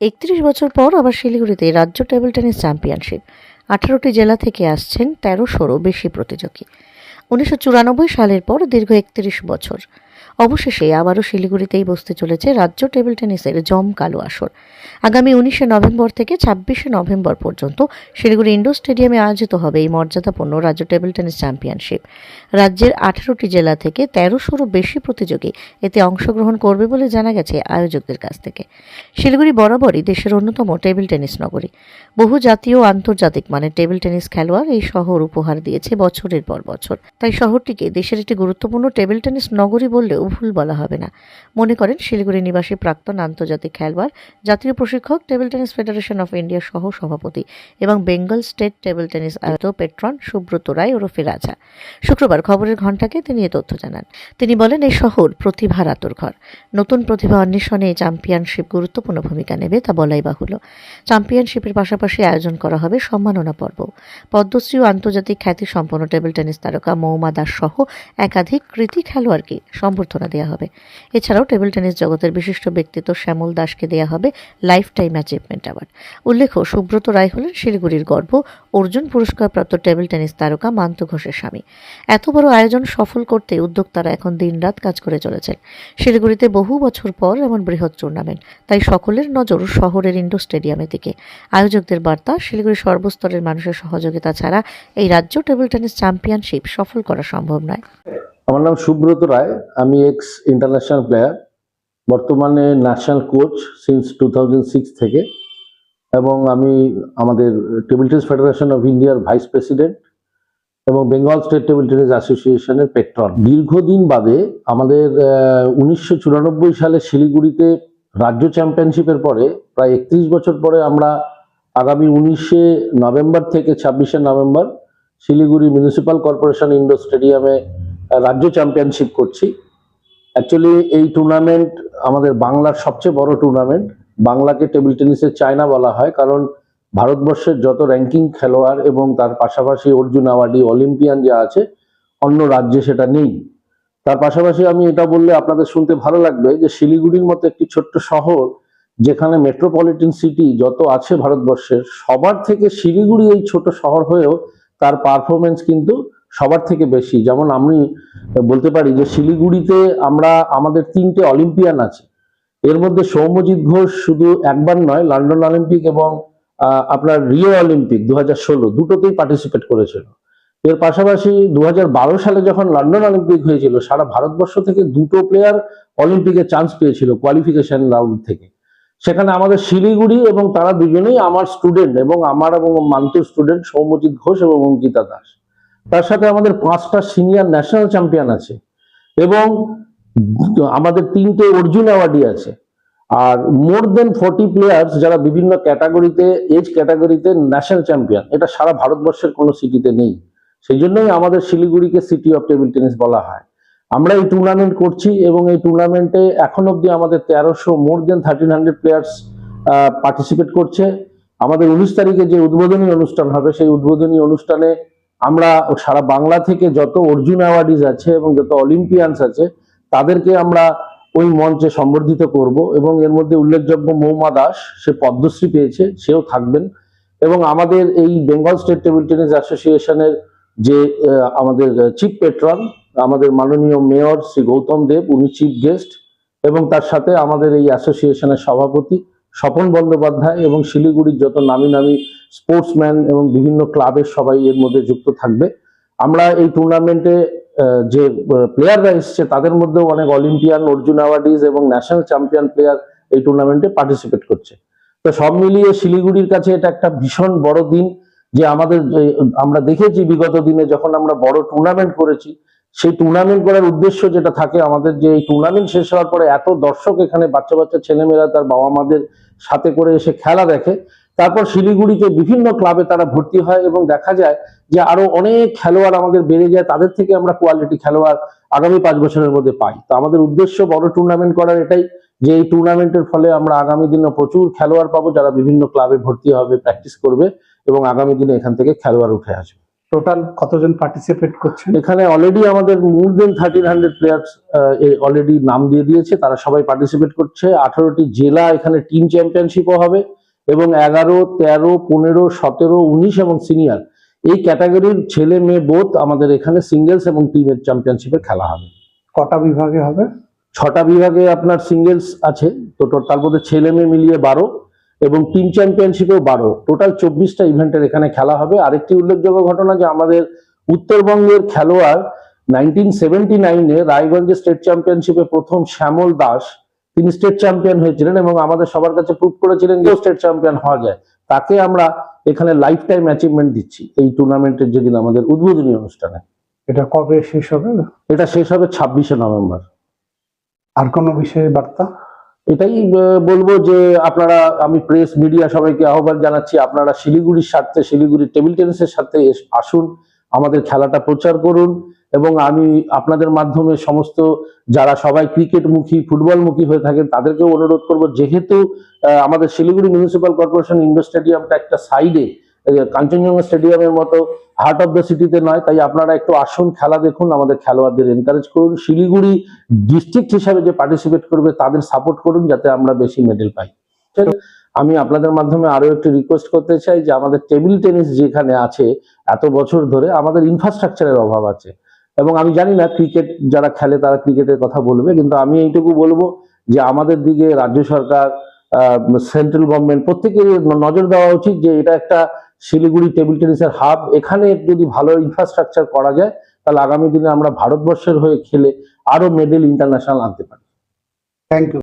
একত্রিশ বছর পর আবার শিলিগুড়িতে রাজ্য টেবিল টেনিস চ্যাম্পিয়নশিপ। আঠারোটি জেলা থেকে আসছেন তেরোশোরও বেশি প্রতিযোগী। উনিশশো চুরানব্বই সালের পর দীর্ঘ একত্রিশ বছর। অবশেষে আবারও শিলিগুড়িতেই বসতে চলেছে রাজ্য টেবিল টেনিসের জমকালো আসর। আগামী উনিশে নভেম্বর থেকে ছাব্বিশে নভেম্বর পর্যন্ত শিলিগুড়ি ইন্ডোর স্টেডিয়ামে আয়োজিত হবে এই মর্যাদাপূর্ণ রাজ্য টেবিল টেনিস চ্যাম্পিয়নশিপ। রাজ্যের আঠারোটি জেলা থেকে তেরোশোরও বেশি প্রতিযোগী এতে অংশগ্রহণ করবে বলে জানা গেছে আয়োজকদের কাছ থেকে। শিলিগুড়ি বরাবরই দেশের অন্যতম টেবিল টেনিস নগরী। বহু জাতীয় আন্তর্জাতিক মানের টেবিল টেনিস খেলোয়াড় এই শহর উপহার দিয়েছে বছরের পর বছর। তাই শহরটিকে দেশের একটি গুরুত্বপূর্ণ টেবিল টেনিস নগরী বললেও ভুল বলা হবে না। মনে করেন, শিলিগুড়ি নিবাসী প্রাক্তন আন্তর্জাতিক খেলোয়াড়, জাতীয় প্রশিক্ষক, টেবিল টেনিস ফেডারেশন অফ ইন্ডিয়ার সহ সভাপতি এবং বেঙ্গল স্টেট টেবিল টেনিস আয়ত পেট্রন সুব্রত রায় ওরফে রাজা। শুক্রবার খবরের ঘণ্টাকে তিনি এ তথ্য জানান। তিনি বলেন, এই শহর প্রতিভার আতর নতুন প্রতিভা অন্বেষণে এই চ্যাম্পিয়নশিপ গুরুত্বপূর্ণ ভূমিকা নেবে তা বলাই বাহুল্য। চ্যাম্পিয়নশিপের পাশাপাশি আয়োজন করা হবে সম্মাননা পর্ব। পদ্মশ্রী ও আন্তর্জাতিক খ্যাতি সম্পন্ন টেবিল টেনিস তারকা মৌমা দাস সহ একাধিক কৃতি খেলোয়াড়কে সম্বর্ধনা দেওয়া হবে। এছাড়াও টেবিল টেনিস জগতের বিশিষ্ট ব্যক্তিত্ব শ্যামল দাসকে দেওয়া হবে লাইফ টাইম অ্যাচিভমেন্ট অ্যাওয়ার্ড উল্লেখ্য, সুব্রত রায় হলেন শিলিগুড়ির গর্ব, অর্জুন পুরস্কারপ্রাপ্ত টেবিল টেনিস তারকা মান্ত ঘোষের স্বামী। এত বড় আয়োজন সফল করতে উদ্যোক্তারা এখন দিনরাত কাজ করে চলেছেন। শিলিগুড়িতে বহু বছর পর এমন বৃহৎ টুর্নামেন্ট, তাই সকলের নজর শহরের ইন্ডোর স্টেডিয়ামের দিকে। আয়োজকদের বার্তা, শিলিগুড়ি সর্বস্তরের মানুষের সহযোগিতা ছাড়া এই রাজ্য টেবিল টেনিস চ্যাম্পিয়নশিপ সফল করা সম্ভব নয়। আমার নাম সুব্রত রায়, আমি এক্স ইন্টারন্যাশনাল প্লেয়ার বর্তমানে ন্যাশনাল কোচ সিন্স টু থেকে, এবং আমি আমাদের টেবিল টেনিস ফেডারেশন অফ ইন্ডিয়ার ভাইস প্রেসিডেন্ট এবং বেঙ্গল স্টেট টেবিল টেনিস অ্যাসোসিয়েশনের পেট্রন দীর্ঘদিন বাদে আমাদের উনিশশো চুরানব্বই সালে শিলিগুড়িতে রাজ্য চ্যাম্পিয়নশিপের পরে প্রায় একত্রিশ বছর পরে আমরা আগামী উনিশে নভেম্বর থেকে ছাব্বিশে November Siliguri municipal corporation indoor স্টেডিয়ামে রাজ্য চ্যাম্পিয়নশিপ করছি। অ্যাকচুয়ালি এই টুর্নামেন্ট আমাদের বাংলার সবচেয়ে বড় টুর্নামেন্ট বাংলাকে টেবিল টেনিসের চায়না বলা হয়, কারণ ভারতবর্ষের যত র্যাঙ্কিং খেলোয়াড় এবং তার পাশাপাশি অর্জুন আওয়ার্ডি অলিম্পিয়ান যা আছে, অন্য রাজ্যে সেটা নেই। তার পাশাপাশি আমি এটা বললে আপনাদের শুনতে ভালো লাগবে যে শিলিগুড়ির মতো একটি ছোট্ট শহর, যেখানে মেট্রোপলিটন সিটি যত আছে ভারতবর্ষের, সবার থেকে শিলিগুড়ি এই ছোট শহর হয়েও তার পারফরমেন্স কিন্তু সবার থেকে বেশি। যেমন আমি বলতে পারি যে শিলিগুড়িতে আমরা, আমাদের তিনটে অলিম্পিয়ান আছে। এর মধ্যে সৌম্যজিৎ ঘোষ শুধু একবার নয়, লন্ডন অলিম্পিক এবং আপনার রিও অলিম্পিক দু হাজার ষোলো, দুটোতেই পার্টিসিপেট করেছিল। এর পাশাপাশি দু হাজার বারো সালে যখন লন্ডন অলিম্পিক হয়েছিল, সারা ভারতবর্ষ থেকে দুটো প্লেয়ার অলিম্পিকে চান্স পেয়েছিল কোয়ালিফিকেশন রাউন্ড থেকে। সেখানে আমাদের শিলিগুড়ি এবং তারা দুজনেই আমার স্টুডেন্ট এবং আমার এবং মান্তুর স্টুডেন্ট সৌম্যজিৎ ঘোষ এবং অঙ্কিতা দাস। তার সাথে আমাদের পাঁচটা সিনিয়র ন্যাশনাল চ্যাম্পিয়ন আছে এবং আমাদের তিনটে অর্জুন অ্যাওয়ার্ডই আছে। আর মোর দেন ফর্টি প্লেয়ার্স যারা বিভিন্ন ক্যাটাগরিতে এজ ক্যাটাগরিতে ন্যাশনাল চ্যাম্পিয়ন এটা সারা ভারতবর্ষের কোনো সিটিতে নেই। সেই জন্যই আমাদের শিলিগুড়িকে সিটি অফ টেবিল টেনিস বলা হয়। আমরা এই টুর্নামেন্ট করছি এবং এই টুর্নামেন্টে এখন অব্দি আমাদের তেরোশো more than thirteen hundred players participate করছে। আমাদের উনিশ তারিখে যে উদ্বোধনী অনুষ্ঠান হবে, সেই উদ্বোধনী অনুষ্ঠানে আমরা সারা বাংলা থেকে যত অর্জুন অ্যাওয়ার্ডিজ আছে এবং যত অলিম্পিয়ানস আছে, তাদেরকে আমরা ওই মঞ্চে সম্বর্ধিত করব এবং এর মধ্যে উল্লেখযোগ্য মৌমা দাস, সে পদ্মশ্রী পেয়েছে, সেও থাকবেন। এবং আমাদের এই বেঙ্গল স্টেট টেবিল টেনিস অ্যাসোসিয়েশনের যে আমাদের চিফ পেট্রন আমাদের মাননীয় মেয়র শ্রী গৌতম দেব, উনি চিফ গেস্ট এবং তার সাথে আমাদের এই অ্যাসোসিয়েশনের সভাপতি স্বপন বন্দ্যোপাধ্যায় এবং শিলিগুড়ির যত নামি নামি স্পোর্টসম্যান এবং বিভিন্ন ক্লাবের সবাই এর মধ্যে যুক্ত থাকবে। আমরা এই টুর্নামেন্টে যে প্লেয়াররা এসছে, তাদের মধ্যেও অনেক অলিম্পিয়ান অর্জুন অ্যাওয়ার্ডিজ এবং ন্যাশনাল চ্যাম্পিয়ন প্লেয়ার এই টুর্নামেন্টে পার্টিসিপেট করছে। তো সব মিলিয়ে শিলিগুড়ির কাছে এটা একটা ভীষণ বড় দিন যে আমাদের আমরা দেখেছি বিগত দিনে যখন আমরা বড় টুর্নামেন্ট করেছি সেই টুর্নামেন্ট করার উদ্দেশ্য যেটা থাকে আমাদের যে এই টুর্নামেন্ট শেষ হওয়ার পরে এত দর্শক এখানে বাচ্চা বাচ্চা ছেলেমেয়েরা তার বাবা মাদের সাথে করে এসে খেলা দেখে, তারপর শিলিগুড়িতে বিভিন্ন ক্লাবে তারা ভর্তি হয় এবং দেখা যায় যে আরও অনেক খেলোয়াড় আমাদের বেড়ে যায়, তাদের থেকে আমরা কোয়ালিটি খেলোয়াড় আগামী পাঁচ বছরের মধ্যে পাই। তো আমাদের উদ্দেশ্য বড় টুর্নামেন্ট করার এটাই যে এই টুর্নামেন্টের ফলে আমরা আগামী দিনে প্রচুর খেলোয়াড় পাবো যারা বিভিন্ন ক্লাবে ভর্তি হবে প্র্যাকটিস করবে এবং আগামী দিনে এখান থেকে খেলোয়াড় উঠে আসবে। টোটাল কতজন পার্টিসিপেট করছেন? এখানে অলরেডি আমাদের more than thirteen hundred players already নাম দিয়ে দিয়েছে। তারা সবাই পার্টিসিপেট করছে। আঠারোটি জেলা এখানে টিম চ্যাম্পিয়নশিপও হবে এবং এগারো তেরো পনেরো সতেরো উনিশ এবং সিনিয়র এই ক্যাটাগরির ছেলে মেয়ে বোধ আমাদের এখানে সিঙ্গেলস এবং টিমের চ্যাম্পিয়নশিপে খেলা হবে। কটা বিভাগে হবে? ছটা বিভাগে আপনার সিঙ্গেলস আছে। তো তার মধ্যে ছেলে মেয়ে মিলিয়ে বারো। এবং টিম চ্যাম্পিয়নশিপেও বারো। টোটাল চব্বিশটা ইভেন্টের এখানে খেলা হবে। আরেকটি উল্লেখযোগ্য ঘটনা যে আমাদের উত্তরবঙ্গের খেলোয়াড় নাইনটিন সেভেন্টি নাইনে রায়গঞ্জে স্টেট চ্যাম্পিয়নশিপে প্রথম শ্যামল দাস তিনি স্টেট চ্যাম্পিয়ন হয়েছিলেন এবং আমাদের সবার কাছে প্রুভ করেছিলেন যে স্টেট চ্যাম্পিয়ন হওয়া যায়। তাকে আমরা এখানে লাইফ টাইম অ্যাচিভমেন্ট দিচ্ছি এই টুর্নামেন্টের যেদিন আমাদের উদ্বোধনী অনুষ্ঠানে। এটা কবে শেষ হবে? এটা শেষ হবে ছাব্বিশে নভেম্বর। আর কোনো বিষয়ে বার্তা? এটাই বলব যে আপনারা, আমি প্রেস মিডিয়া সবাইকে আহ্বান জানাচ্ছি, আপনারা শিলিগুড়ির স্বার্থে, শিলিগুড়ির টেবিল টেনিসের সাথে এস- আসুন, আমাদের খেলাটা প্রচার করুন, এবং আমি আপনাদের মাধ্যমে সমস্ত যারা সবাই ক্রিকেট মুখী ফুটবল মুখী হয়ে থাকেন, তাদেরকেও অনুরোধ করব, যেহেতু আমাদের শিলিগুড়ি মিউনিসিপ্যাল কর্পোরেশন ইন্ডোর স্টেডিয়ামটা একটা সাইডে কাঞ্চনজঙ্ঘা স্টেডিয়ামের মতো হার্ট অফ দ্য সিটিতে নয়, তাই আপনারা একটু আসুন, খেলা দেখুন, আমাদের খেলোয়াড়দের এনকারেজ করুন। শিলিগুড়ি ডিস্ট্রিক্ট হিসাবে যে পার্টিসিপেট করবে, তাদের সাপোর্ট করুন, যাতে আমরা বেশি মেডেল পাই। আমি আপনাদের মাধ্যমে আরও একটু রিকোয়েস্ট করতে চাই যে, আমাদের টেবিল টেনিস যেখানে আছে, এত বছর ধরে আমাদের ইনফ্রাস্ট্রাকচারের অভাব আছে। এবং আমি জানি না ক্রিকেট যারা খেলে, তারা ক্রিকেটের কথা বলবে, কিন্তু আমি এইটুকু বলব যে, আমাদের দিকে রাজ্য সরকার সেন্ট্রাল গভর্নমেন্ট প্রত্যেকের নজর দেওয়া উচিত যে, এটা একটা শিলিগুড়ি টেবিল টেনিসের হাব এখানে যদি ভালো ইনফ্রাস্ট্রাকচার করা যায়, তাহলে আগামী দিনে আমরা ভারতবর্ষের হয়ে খেলে আরও মেডেল ইন্টারন্যাশনাল আনতে পারি। Thank you